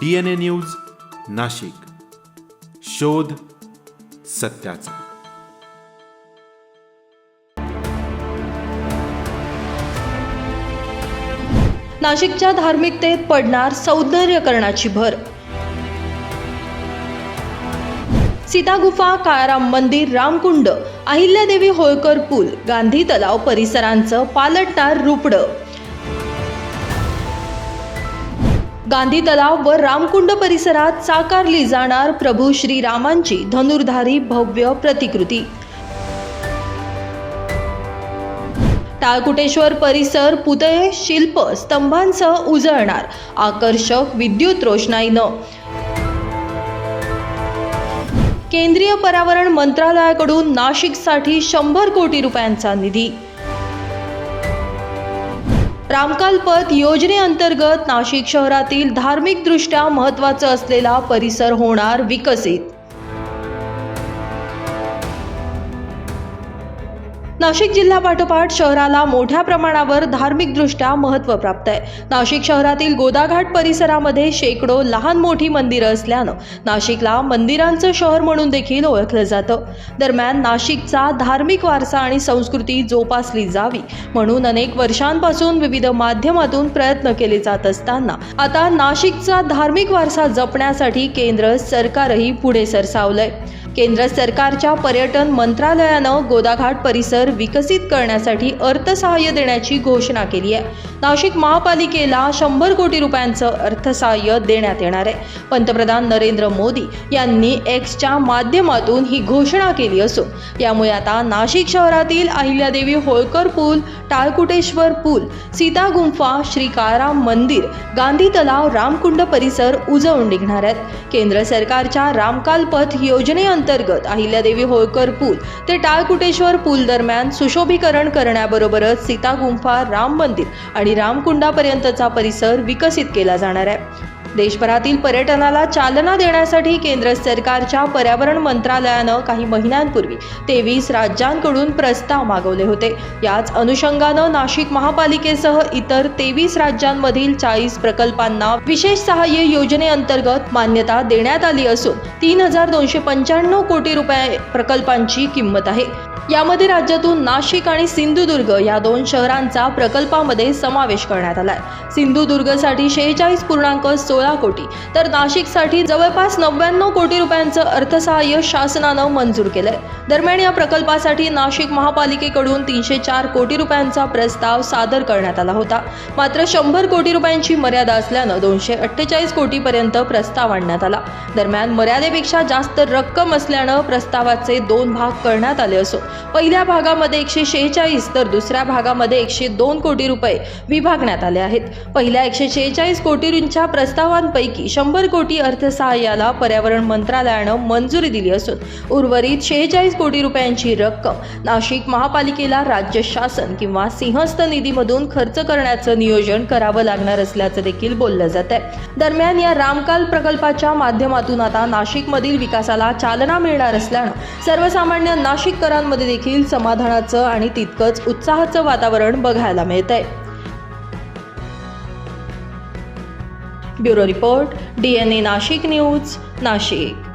D N A news Nashik. शोध सत्याचा. नाशिकच्या धार्मिकतेत पडणार सौंदर्यकरणाची भर. सीता गुफा काळाराम मंदिर रामकुंड अहिल्यादेवी होळकर पूल गांधी तलाव परिसरांचं पालटणार रुपडं. गांधी तलाव व रामकुंड परिसरात साकारली जाणार प्रभू श्रीरामांची धनुर्धारी भव्य प्रतिकृती. टाळकुटेश्वर परिसर पुतळे शिल्प स्तंभांसह उजळणार आकर्षक विद्युत रोषणाईनं. केंद्रीय पर्यावरण मंत्रालयाकडून नाशिकसाठी शंभर कोटी रुपयांचा निधी. रामकालपत योजनेअंतर्गत नाशिक शहरातील धार्मिकदृष्ट्या महत्त्वाचं असलेला परिसर होणार विकसित. नाशिक जिल्ह्यापाठोपाठ शहराला मोठ्या प्रमाणावर धार्मिकदृष्ट्या महत्त्व प्राप्त आहे. नाशिक शहरातील गोदाघाट परिसरामध्ये शेकडो लहान मोठी मंदिरं असल्यानं नाशिकला मंदिरांचं शहर म्हणून देखील ओळखलं जातं. दरम्यान नाशिकचा धार्मिक वारसा आणि संस्कृती जोपासली जावी म्हणून अनेक वर्षांपासून विविध माध्यमातून प्रयत्न केले जात असताना आता नाशिकचा धार्मिक वारसा जपण्यासाठी केंद्र सरकारही पुढे सरसावलंय. केंद्र सरकारच्या पर्यटन मंत्रालयानं गोदाघाट परिसर विकसित करण्यासाठी अर्थसहाय्य देण्याची घोषणा केली आहे. नाशिक महापालिकेला शंभर कोटी रुपयांचं अर्थसहाय्य देण्यात येणार आहे. पंतप्रधान नरेंद्र मोदी यांनी एक्सच्या माध्यमातून ही घोषणा केली असून यामुळे आता नाशिक शहरातील अहिल्यादेवी होळकर पूल टाळकुटेश्वर पूल सीता गुंफा श्रीकाराम मंदिर गांधी तलाव रामकुंड परिसर उजळून निघणार आहेत. केंद्र सरकारच्या रामकालपथ पथ अंतर्गत अहिल्यादेवी होळकर पूल ते टाळकुटेश्वर पूल दरम्यान सुशोभीकरण करण्याबरोबरच सीता गुंफा राम मंदिर आणि रामकुंडापर्यंतचा परिसर विकसित केला जाणार आहे. देशभरातील पर्यटनाला चालना देण्यासाठी केंद्र सरकारच्या पर्यावरण मंत्रालयानं काही महिन्यांपूर्वी तेवीस राज्यांकडून प्रस्ताव मागवले होते. याच अनुषंगानं नाशिक महापालिकेसह इतर तेवीस राज्यांमधील चाळीस प्रकल्पांना विशेष सहाय्य योजनेअंतर्गत मान्यता देण्यात आली असून तीन हजार दोनशे पंच्याण्णव कोटी रुपये प्रकल्पांची किंमत आहे. यामध्ये राज्यातून नाशिक आणि सिंधुदुर्ग या दोन शहरांचा प्रकल्पामध्ये समावेश करण्यात आलाय. सिंधुदुर्गसाठी शेहेचाळीस पूर्णांक सोळा कोटी तर नाशिकसाठी जवळपास नव्याण्णव कोटी रुपयांचं अर्थसहाय्य शासनानं मंजूर केलंय. दरम्यान या प्रकल्पासाठी नाशिक महापालिकेकडून तीनशे चार कोटी रुपयांचा प्रस्ताव सादर करण्यात आला होता. मात्र शंभर कोटी रुपयांची मर्यादा असल्यानं दोनशे अठ्ठेचाळीस कोटीपर्यंत प्रस्ताव आणण्यात आला. दरम्यान मर्यादेपेक्षा जास्त रक्कम असल्यानं प्रस्तावाचे दोन भाग करण्यात आले असून पहिल्या भागामध्ये एकशे शेहेचाळीस तर दुसऱ्या भागामध्ये एकशे दोन कोटी रुपये विभागण्यात आले आहेत. पहिल्या एकशे शेहेचाळीस कोटींच्या प्रस्तावांपैकी शंभर कोटी अर्थसहाय्याला पर्यावरण मंत्रालयानं मंजुरी दिली असून उर्वरित शेहेचाळीस कोटी रुपयांची रक्कम नाशिक महापालिकेला राज्य शासन किंवा सिंहस्थ निधीमधून खर्च करण्याचं नियोजन करावं लागणार असल्याचं देखील बोललं जात आहे. दरम्यान या रामकाल प्रकल्पाच्या माध्यमातून आता नाशिकमधील विकासाला चालना मिळणार असल्यानं सर्वसामान्य नाशिककरांमध्ये देखील समाधानाचं आणि तितकंच उत्साहाचं वातावरण बघायला मिळत आहे bureau report D N A Nashik news Nashik.